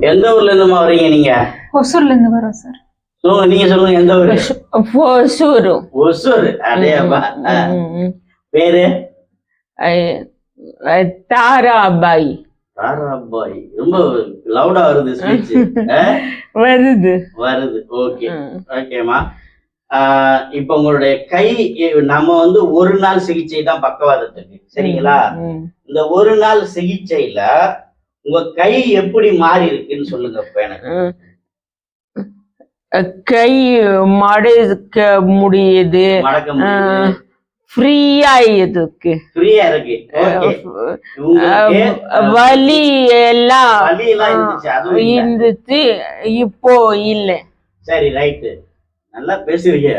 எந்த ஊர்ல இருந்துமா வர்றீங்க நீங்க? ஒசூர்ல இருந்து வரோம் சார். சொல்லுங்க நீங்க சொல்லுங்க எந்த ஊரு? ஒசூரு. ஒசூர். அதேப்பா. பேரு? தாராபாய். தாராபாய். ரொம்ப லவுடா வருது ஸ்பீச் வருது. வருது. ஓகே. ம். ஓகேம்மா. ஆஹ் இப்ப உங்களுடைய கை நம்ம வந்து ஒரு நாள் சிகிச்சை தான் பக்கவாதத்துக்கு. சரிங்களா. இந்த ஒரு நாள் சிகிச்சையில உங்க கை எப்படி மாறி இருக்குன்னு சொல்லுங்க இப்ப எனக்கு. கை மடக்க முடியுது. ஃப்ரீயா இருக்கு. ஃப்ரீயா இருக்கு. வலி எல்லாம் இருந்துச்சு இப்போ இல்லை. சரி ரைட்டு. நல்லா பேசுறீங்க.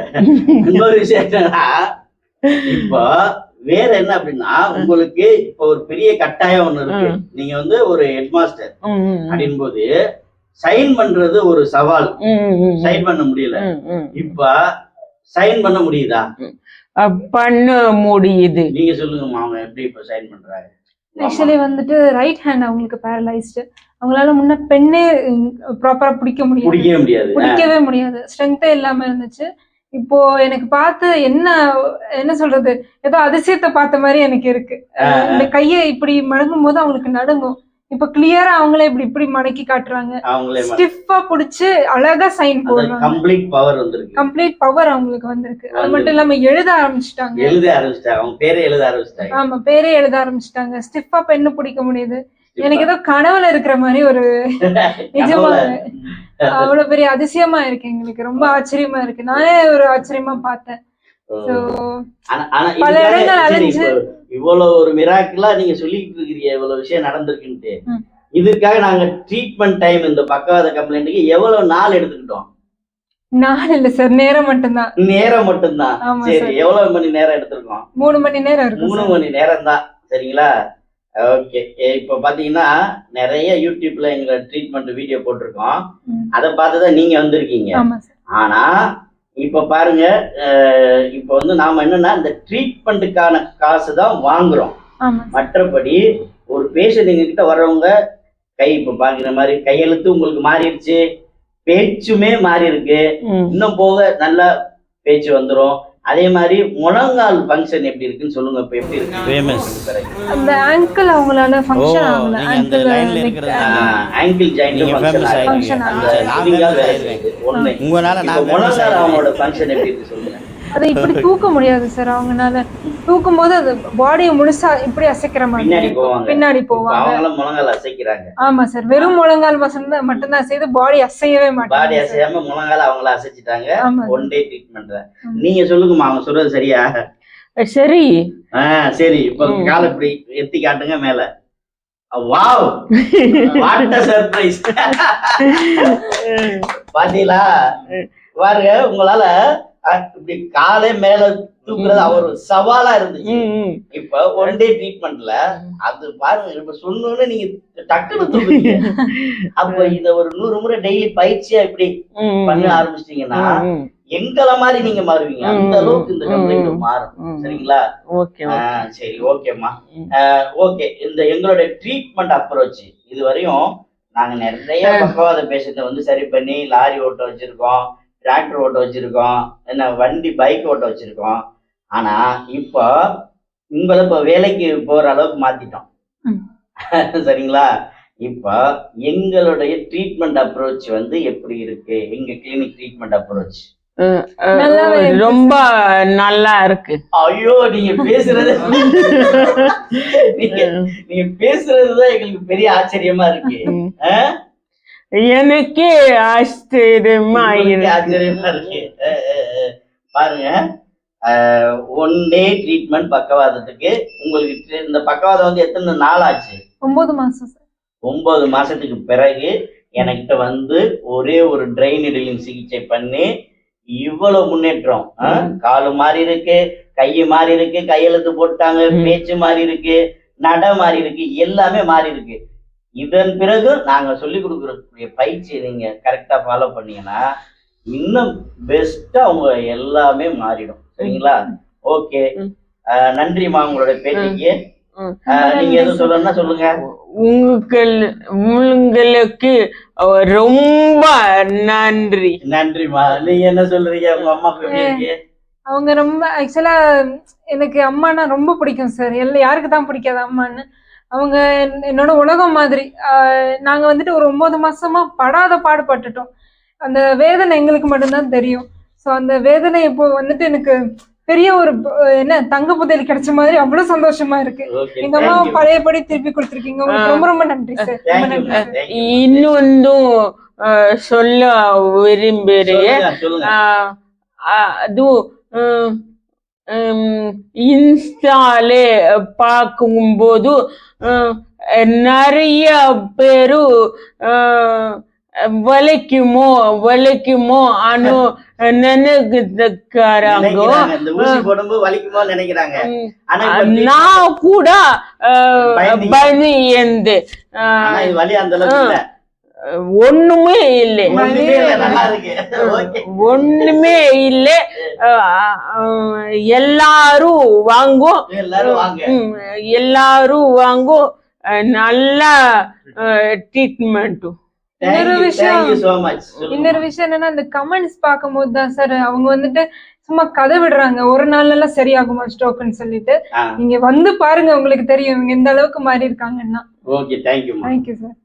இன்னொரு விஷயம் இப்போ வேற என்ன அப்படின்னா உங்களுக்கு இப்போ ஒரு பெரிய கட்டாயம் ஒண்ணு இருக்கு. நீங்க வந்து ஒரு ஹெட் மாஸ்டர் ம், அப்படின் போது சைன் பண்றது ஒரு சவால். சைன் பண்ண முடியல. இப்ப சைன் பண்ண முடியுதா? பண்ண முடியுது. நீங்க சொல்லுங்கம்மா அவங்க எப்படி இப்ப சைன் பண்றாங்க? ஆக்சுவலி வந்துட்டு ரைட் ஹேண்ட் அவங்களுக்கு பேரலைஸ்டு அவங்களால முன்ன பெண்ணே ப்ராப்பரா பிடிக்க முடியாது. பிடிக்கவே முடியாது. ஸ்ட்ரென்த்தே இல்லாம இருந்துச்சு. இப்போ எனக்கு பார்த்து என்ன என்ன சொல்றது? ஏதோ அதிசயத்தை பார்த்த மாதிரி எனக்கு இருக்கு. இந்த கையை இப்படி மடங்கும் போது அவங்களுக்கு நடுங்கும். இப்ப கிளியரா அவங்களே இப்படி இப்படி மடக்கி காட்டுறாங்க. அவங்களே ஸ்டிஃபா புடிச்சு அழகா சைன் போடுறாங்க. கம்ப்ளீட் பவர் வந்திருக்கு. கம்ப்ளீட் பவர் அவங்களுக்கு வந்திருக்கு. அது மட்டும் இல்லாம எழுத ஆரம்பிச்சிட்டாங்க. எழுத ஆரம்பிச்சிட்டாங்க. அவங்க பேரே எழுத ஆரம்பிச்சிட்டாங்க. ஆமா பேரே எழுத ஆரம்பிச்சிட்டாங்க. ஸ்டிஃபா பெண்ணு பிடிக்க முடியுது. எனக்கு ஏதோ கனவுல இருக்கிற மாதிரி ஒரு நிஜமா அவ்வளவு பெரிய அதிசயமா இருக்கு எங்களுக்கு. ரொம்ப ஆச்சரியமா இருக்கு. நானே ஒரு ஆச்சரியமா பார்த்தேன். பல இடங்கள் அலைஞ்சு- இவ்வளவு ஒரு மிராக்கிளா நீங்க சொல்லிட்டு இருக்கிறீங்க இவ்வளவு விஷயம் நடந்திருக்குன்ட்டு. இதுக்காக நாங்க ட்ரீட்மெண்ட் டைம் இந்த பக்கவாத கம்ப்ளைண்ட்டுக்கு எவ்வளவு நாள் எடுத்துக்கிட்டோம்? நான் இல்ல சார் நேரம் மட்டும்தான். நேரம் மட்டும்தான். சரி எவ்வளவு மணி நேரம் எடுத்திருக்கோம்? மூணு மணி நேரம் மூணு மணி நேரம் தான் சரிங்களா? ஓகே இப்ப பாத்தீங்கன்னா நிறைய யூடியூப்ல எங்களை ட்ரீட்மெண்ட் வீடியோ போட்டிருக்கோம். அதை பார்த்துதான் நீங்க வந்திருக்கீங்க. ஆனா இப்ப பாருங்க இப்ப வந்து நாம என்னன்னா இந்த ட்ரீட்மெண்ட்டுக்கான காசு தான் வாங்குறோம். மற்றபடி ஒரு பேஷண்ட் எங்ககிட்ட வர்றவங்க கை இப்ப பாக்குற மாதிரி கையெழுத்து உங்களுக்கு மாறிடுச்சு பேச்சுமே மாறி இருக்கு. இன்னும் போக நல்லா பேச்சு வந்துரும். அதே மாதிரி முழங்கால் ஃபங்க்ஷன் எப்படி இருக்குன்னு சொல்லுங்க இப்ப எப்படி இருக்கு? ஃபேமஸ் அந்த ஆங்கிள் அவங்களால ஃபங்க்ஷன் ஆகல. அந்த லைன்ல இருக்கிறதுனால ஆங்கிள் ஆயிடுவேன். செய்யுது. ஒண்ணு. உங்களால நான் முழங்கால். அவங்களோட ஃபங்க்ஷன் எப்படி இருக்கு சொல்லுங்க. அதை இப்படி தூக்க முடியாது சார் அவங்கனால. தூக்கும் போது அது பாடியை முழுசா இப்படி அசைக்கிற மாதிரி பின்னாடி. போவாங்க. ஆமா சார் வெறும் முழங்கால் மட்டும்தான் மட்டும்தான் செய்து பாடி அசையவே பாடி மாட்டாங்க sir. அசையாம முழங்கால அவங்கள அசைச்சிட்டாங்க. One day treatment. நீங்க சொல்லுங்கம்மா அவங்க சொல்றது சரியா? சரி. ஆ சரி. இப்ப. காலை இப்படி எத்தி காட்டுங்க மேல. வாவ்! வாட் சர்ப்ரைஸ் பாத்தீங்களா? பாருங்க உங்களால இப்படி காலே மேல தூக்குறது அவர் சவாலா இருந்துச்சு. இப்ப ஒன் டே ட்ரீட்மெண்ட்ல அது பாருங்க இப்ப சொன்னோன்னு நீங்க டக்குனு தூக்குறீங்க அப்ப இத ஒரு நூறு முறை டெய்லி பயிற்சியா இப்படி பண்ண. ஆரம்பிச்சிட்டீங்கன்னா எங்கள மாதிரி நீங்க மாறுவீங்க அந்த. அளவுக்கு இந்த கம்ப்ளைண்ட். மாறும். சரிங்களா. சரி ஓகேம்மா. ஓகே இந்த எங்களுடைய ட்ரீட்மெண்ட் அப்ரோச் இது வரையும் நாங்க நிறைய பக்கவாத பேஷண்ட்டை வந்து சரி பண்ணி லாரி ஓட்ட வச்சிருக்கோம் டிராக்டர் ஓட்ட வச்சிருக்கோம். என்ன வண்டி பைக் ஓட்ட வச்சிருக்கோம். ஆனா இப்போ உங்களை இப்போ வேலைக்கு போற அளவுக்கு மாத்திட்டோம். ம். சரிங்களா? இப்போ எங்களுடைய ட்ரீட்மெண்ட் அப்ரோச் வந்து எப்படி இருக்கு? எங்க கிளினிக் ட்ரீட்மெண்ட் அப்ரோச் ரொம்ப நல்லா இருக்கு. ஐயோ நீங்க பேசுறது நீங்க பேசுறதுதான் எங்களுக்கு பெரிய ஆச்சரியமா இருக்கு. ம். ஆ? எனக்கே ஆச்சரியமா ஆச்சரியமா இருக்கு. பாருங்க. ஒன் டே ட்ரீட்மெண்ட் பக்கவாதத்துக்கு உங்களுக்கு இந்த பக்கவாதம் வந்து எத்தனை நாள் ஆச்சு ஒன்பது மாசம் ஒன்பது மாசத்துக்கு பிறகு என்கிட்ட வந்து ஒரே ஒரு ட்ரெயின் இடலிங் சிகிச்சை பண்ணி இவ்வளவு முன்னேற்றம்? காலு மாறி இருக்கு கையு மாறி இருக்கு கையெழுத்து போட்டாங்க. பேச்சு மாறி இருக்கு நட மாறி இருக்கு எல்லாமே மாறி இருக்கு. இதன் பிறகு நாங்க சொல்லி கொடுக்கக்கூடிய பயிற்சியை நீங்க கரெக்டா ஃபாலோ பண்ணீங்கன்னா இன்னும் பெஸ்டா உங்க எல்லாமே மாறிடும். சரிங்களா? ஓகே ம். நன்றிம்மா உங்களோட பேட்டிக்கு. நீங்க எதுவும் சொல்லணும்னா சொல்லுங்க. உங்கள் உங்களுக்கு ரொம்ப நன்றி. நன்றிம்மா நீங்க என்ன சொல்றீங்க? உங்க இருக்கு? அவங்க ரொம்ப ஆக்சுவலா எனக்கு அம்மானா ரொம்ப பிடிக்கும் சார் எல்லாம் யாருக்கு தான் பிடிக்காது அம்மான்னு. அவங்க என்னோட உலகம் மாதிரி நாங்கள் வந்துட்டு ஒரு ஒம்பது மாசமா படாத பாடுபட்டுட்டோம். அந்த வேதனை எங்களுக்கு மட்டும்தான் தெரியும். ஸோ அந்த வேதனை இப்போ வந்துட்டு எனக்கு பெரிய ஒரு என்ன தங்க புதையல் கிடைச்ச மாதிரி அவ்வளவு சந்தோஷமா இருக்கு. எங்க அம்மா பழையபடி திருப்பி கொடுத்துருக்கீங்க. உங்களுக்கு ரொம்ப ரொம்ப நன்றி சார் இன்னொன்றும் சொல்ல விரும்புறேன் அதுவும் இன்ஸ்டாலே பார்க்கும்போது நிறைய பேரு வலிக்குமோ வலிக்குமோ அனு நினைக்கிறாங்க நான் கூட. பயந்து எந்த வலி அந்த ஒண்ணுமே இல்லை. ஒண்ணுமே இல்ல, நல்லா இருக்கு. ஓகே. ஒண்ணுமே இல்லை. அஹ், அஹ், எல்லாரும் வாங்கும் எல்லாரும் வாங்க. ம், எல்லாரும் வாங்கும் நல்ல ட்ரீட்மெண்ட் இன்னொரு விஷயம். தேங்க்யூ சோ மச் இன்னொரு விஷயம் என்னன்னா இந்த கமெண்ட்ஸ் பார்க்கும்போது தான் சார் அவங்க வந்துட்டு சும்மா கதை விடுறாங்க. ஒரு நாள்ல எல்லாம் சரியாகுமா ஸ்ட்ரோக்குன்னு சொல்லிட்டு. நீங்க வந்து பாருங்க உங்களுக்கு தெரியும். இவங்க எந்த அளவுக்கு மாறி இருக்காங்கன்னா ஓகே தேங்க்யூ தேங்க்யூ சார்